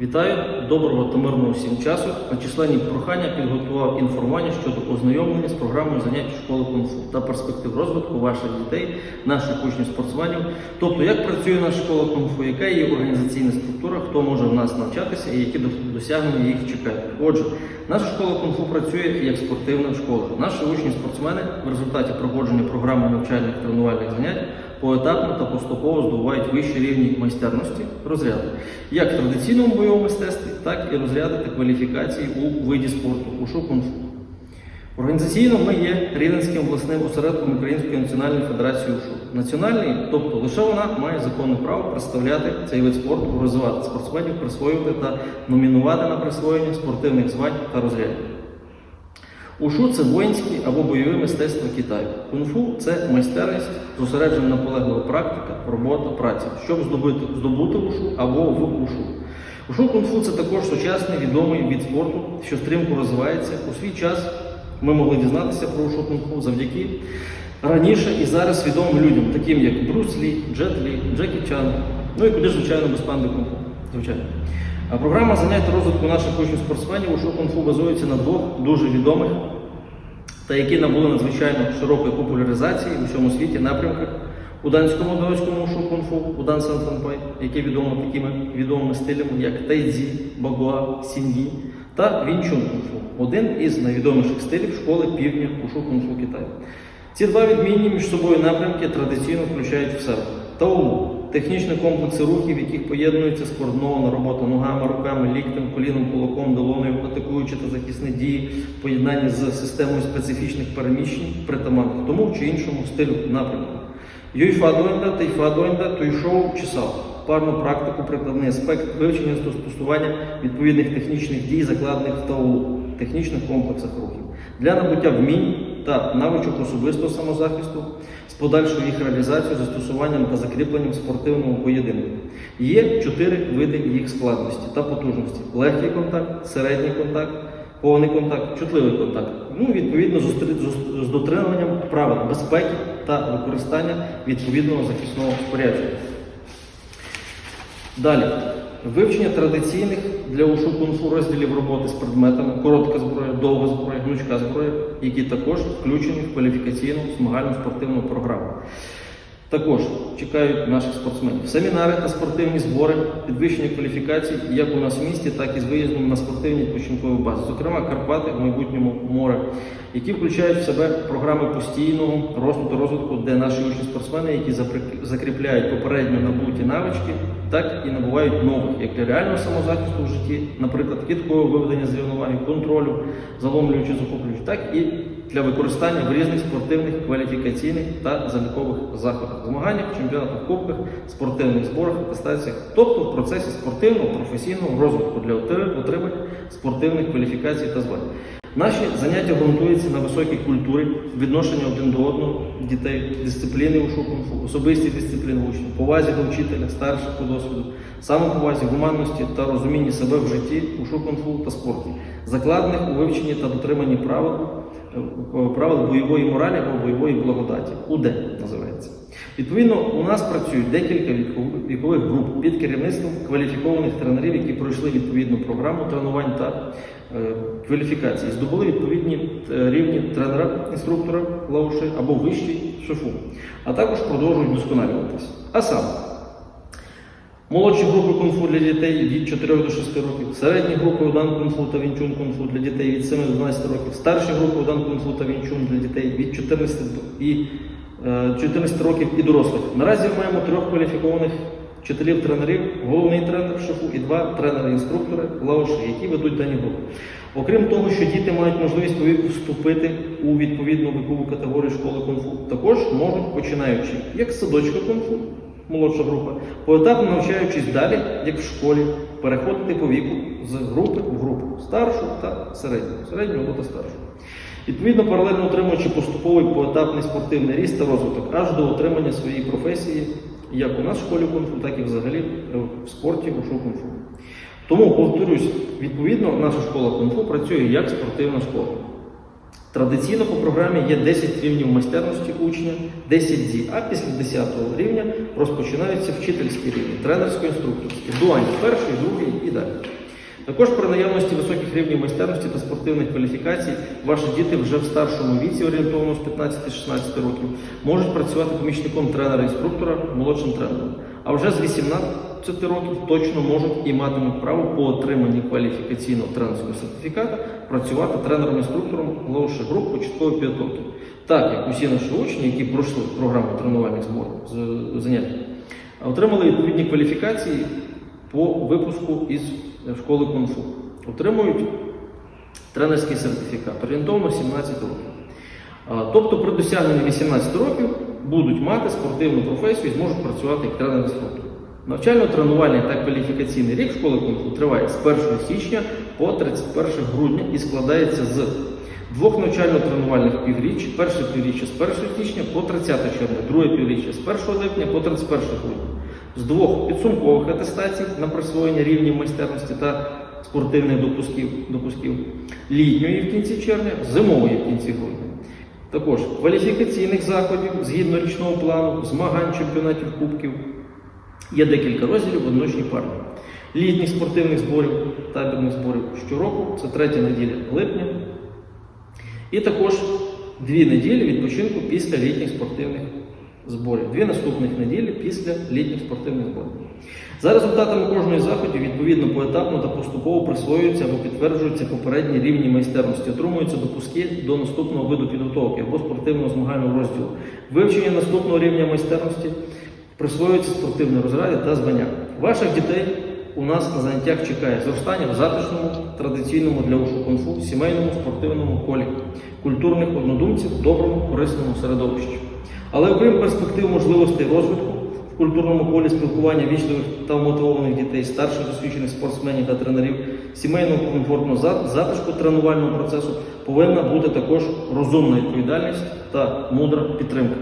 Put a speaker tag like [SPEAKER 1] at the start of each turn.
[SPEAKER 1] Вітаю, доброго та мирного всім часу. На численні прохання підготував інформування щодо ознайомлення з програмою занять школи кунг-фу та перспектив розвитку ваших дітей, наших учнів спортсменів. Тобто, як працює наша школа кунг-фу, яка є організаційна структура, хто може в нас навчатися і які досягнення їх чекають. Отже, наша школа кунг-фу працює як спортивна школа. Наші учні спортсмени в результаті проходження програми навчальних тренувальних занять поетапно та поступово здобувають вищі рівні майстерності розряди, як в традиційному бойовому мистецтві, так і розряди та кваліфікації у виді спорту ушу кунг-фу. Організаційно ми є Рівненським обласним осередком Української національної федерації УШУ. Національний, тобто лише вона має законне право представляти цей вид спорту, розвивати спортсменів, присвоювати та номінувати на присвоєння спортивних звань та розрядів. Ушу це воїнське або бойове мистецтво Китаю. Кунг-фу – це майстерність, зосереджена наполеглива практика, робота, праця, щоб здобути, здобути ушу або в ушу. Ушу кунг-фу – це також сучасний відомий від спорту, що стрімко розвивається. У свій час ми могли дізнатися про ушу кунг-фу завдяки раніше і зараз відомим людям, таким як Брус Лі, Джет Лі, Джекі Чан, ну і куди звичайно, без панди кунг-фу. Звичайно. А Програма занять розвитку наших учнів спортсменів у шоу-кунг-фу базується на двох дуже відомих та які набули надзвичайно широкої популяризації у всьому світі напрямках у данському даоському шоу-кунг-фу, у Дан Сан Фанпай, яке відомо такими відомими стилями, як тайцзі, багуа, сіньї та вінчун кунг-фу, один із найвідоміших стилів школи півдня у шоу-кунг-фу Китаю. Ці два відмінні між собою напрямки традиційно включають в себе таому технічні комплекси рухів, в яких поєднується скоординована робота ногами, руками, ліктем, коліном, кулаком, долоною, атакуючи та захисні дії, в поєднанні з системою специфічних переміщень, притаманних тому чи іншому стилю напрямку. Юйфадуенда, тайфадуенда, тойшоу чи сау. Парну практику, прикладний аспект вивчення застосування відповідних технічних дій, закладених в ТАУ, технічних комплексах рухів, для набуття вмінь та навичок особистого самозахисту з подальшою їх реалізацією, застосуванням та закріпленням в спортивному поєдинку. Є чотири види їх складності та потужності: легкий контакт, середній контакт, повний контакт, чутливий контакт. Ну, відповідно, з дотриманням правил безпеки та використання відповідного захисного спорядження. Далі. Вивчення традиційних для ушу кунг-фу розділів роботи з предметами, коротка зброя, довга зброя, гнучка зброя, які також включені в кваліфікаційну змагальну спортивну програму. Також чекають наших спортсменів. Семінари та спортивні збори, підвищення кваліфікацій як у нас в місті, так і з виїздом на спортивні відпочинкові бази, зокрема Карпати, в майбутньому море, які включають в себе програми постійного росту та розвитку, де наші учні спортсмени, які закріпляють попередньо набуті навички, так і набувають нових, як для реального самозахисту в житті, наприклад, кіткового виведення з контролю, заломлюючи, захоплюючи, так і для використання в різних спортивних, кваліфікаційних та залікових заходах, змаганнях, чемпіонатах, кубках, спортивних зборах, атестаціях, тобто в процесі спортивного професійного розвитку для отри- отримання спортивних кваліфікацій та звань. Наші заняття ґрунтуються на високій культурі, відношенні один до одного дітей, дисципліни у шукунфу, особисті дисципліни учнів, повазі до вчителя, старших по досвіду, самоповазі, гуманності та розумінні себе в житті у шукунфу та спорті, закладених у вивченні та дотриманні правил, е, правил бойової моралі або бойової благодаті. УД називається. Відповідно, у нас працюють декілька вікових- груп під керівництвом кваліфікованих тренерів, які пройшли відповідну програму тренувань та кваліфікації, здобули відповідні е, рівні тренера, інструктора, лауши або вищий шефу, а також продовжують вдосконалюватися. А саме, молодші групи кунг-фу для дітей від 4 до 6 років, середні групи удан кунг-фу та вінчун кунг-фу для дітей від 7 до 12 років, старші групи удан кунг-фу та вінчун для дітей від 14 до і е, 14 років і дорослих. Наразі маємо трьох кваліфікованих вчителів-тренерів, головний тренер шефу і два тренери-інструктори лауші, які ведуть дані групи. Окрім того, що діти мають можливість по вступити у відповідну вікову категорію школи кунг-фу, також можуть, починаючи як садочка кунг-фу, молодша група, поетапно навчаючись далі, як в школі, переходити по віку з групи в групу старшу та середню, середню або та старшу. Відповідно, паралельно отримуючи поступовий поетапний спортивний ріст та розвиток аж до отримання своєї професії, як у нас в школі кунг-фу, так і взагалі в спорті у шоу кунг-фу. Тому, повторюсь, відповідно, наша школа кунг-фу працює як спортивна школа. Традиційно по програмі є 10 рівнів майстерності учня, 10 зі, а після 10 рівня розпочинаються вчительські рівні, тренерсько-інструкторські, дуальні, перший, другий і далі. Також при наявності високих рівнів майстерності та спортивних кваліфікацій ваші діти вже в старшому віці, орієнтовно з 15-16 років, можуть працювати помічником тренера-інструктора, молодшим тренером. А вже з 18 років точно можуть і матимуть право по отриманні кваліфікаційного тренерського сертифіката працювати тренером-інструктором молодших груп початкової підготовки. Так як усі наші учні, які пройшли програму тренувальних зборів занять, отримали відповідні кваліфікації по випуску із школи кунг-фу. Отримують тренерський сертифікат, орієнтовно 17 років. Тобто при досягненні 18 років будуть мати спортивну професію і зможуть працювати як тренер-інструктор. Навчально-тренувальний та кваліфікаційний рік школи кунг-фу триває з 1 січня по 31 грудня і складається з двох навчально-тренувальних півріч, перше півріччя з 1 січня по 30 червня, друге півріччя з 1 липня по 31 грудня, з двох підсумкових атестацій на присвоєння рівнів майстерності та спортивних допусків, допусків літньої в кінці червня, зимової в кінці грудня. Також кваліфікаційних заходів згідно річного плану, змагань чемпіонатів кубків. Є декілька розділів в одночній парі. Літніх спортивних зборів, табірних зборів щороку, це третя неділя липня. І також дві неділі відпочинку після літніх спортивних зборів. Дві наступних неділі після літніх спортивних зборів. За результатами кожної заходів відповідно поетапно та поступово присвоюються або підтверджуються попередні рівні майстерності, отримуються допуски до наступного виду підготовки або спортивного змагального розділу. Вивчення наступного рівня майстерності присвоюються спортивні розради та звання. Ваших дітей у нас на заняттях чекає зростання в затишному, традиційному для ушу кунг-фу, сімейному спортивному колі, культурних однодумців, доброму, корисному середовищі. Але окрім перспектив можливостей розвитку в культурному полі спілкування вічливих та мотивованих дітей, старших досвідчених спортсменів та тренерів, сімейного комфортного затишку тренувального процесу повинна бути також розумна відповідальність та мудра підтримка.